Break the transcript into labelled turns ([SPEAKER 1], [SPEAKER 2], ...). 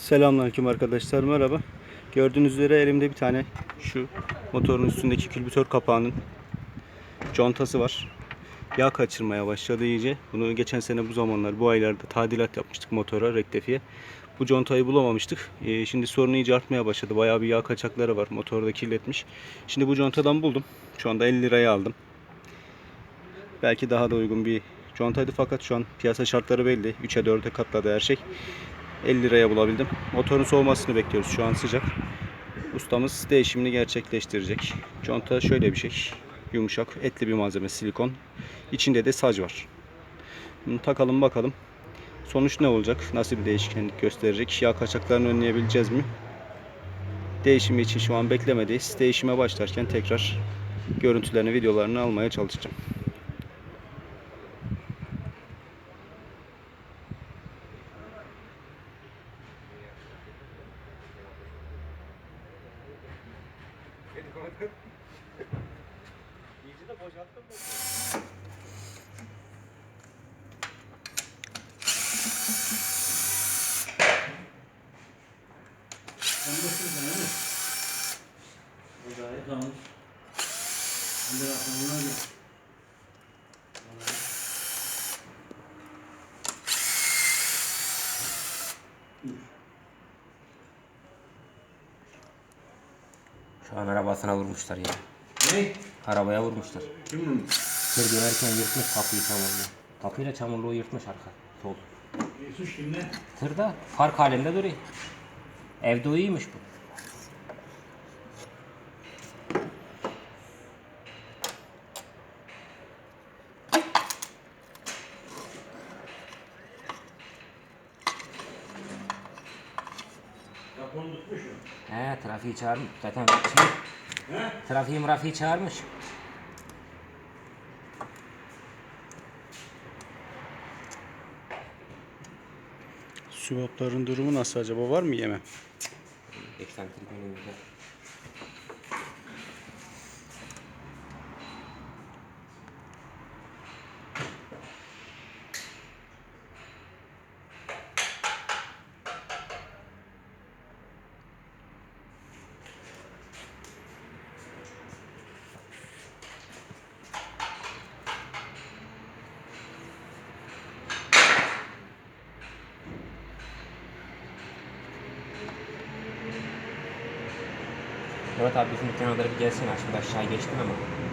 [SPEAKER 1] Selamünaleyküm arkadaşlar merhaba. Gördüğünüz üzere elimde bir tane şu motorun üstündeki külbütör kapağının contası var. Yağ kaçırmaya başladı iyice. Bunu geçen sene bu zamanlar bu aylarda tadilat yapmıştık motora rektifiye. Bu contayı bulamamıştık. Ee, şimdi sorun iyice artmaya başladı. Bayağı bir yağ kaçakları var. Motoru da kirletmiş. Şimdi bu contadan buldum. Şu anda 50 liraya aldım. Belki daha da uygun bir contaydı fakat şu an piyasa şartları belli. 3'e 4'e katladı her şey. 50 liraya bulabildim. Motorun soğumasını bekliyoruz. Şu an sıcak. Ustamız değişimini gerçekleştirecek. Conta şöyle bir şey. Yumuşak, etli bir malzeme, silikon. İçinde de sac var. Bunu takalım bakalım. Sonuç ne olacak? Nasıl bir değişkenlik gösterecek? Yağ kaçaklarını önleyebileceğiz mi? Değişimi için şu an beklemedeyiz. Değişime başlarken tekrar görüntülerini, videolarını almaya çalışacağım.
[SPEAKER 2] Gayet almış. Şimdi aklımdan öyle.
[SPEAKER 3] Şu an arabasına vurmuşlar ya.
[SPEAKER 2] Ne?
[SPEAKER 3] Arabaya vurmuşlar.
[SPEAKER 2] Kim vurmuş?
[SPEAKER 3] Tır dönerken yırtmış kapıyı çamurlu. Kapıyla çamurluğu yırtmış arka. Sol.
[SPEAKER 2] E, suç kimde?
[SPEAKER 3] Tırda fark halinde duruyor. Evde uyuymuş bu.
[SPEAKER 2] Mu?
[SPEAKER 3] He trafiği çağırmış. Zaten şey,
[SPEAKER 2] He?
[SPEAKER 3] trafiği mrafiği çağırmış.
[SPEAKER 1] Süvapların durumu nasıl acaba? Var mı yeme?
[SPEAKER 3] Eksantrik önümüzde. Evet abi bizim dükkana bir gelsin ha. Şimdi aşağı geçtim ama.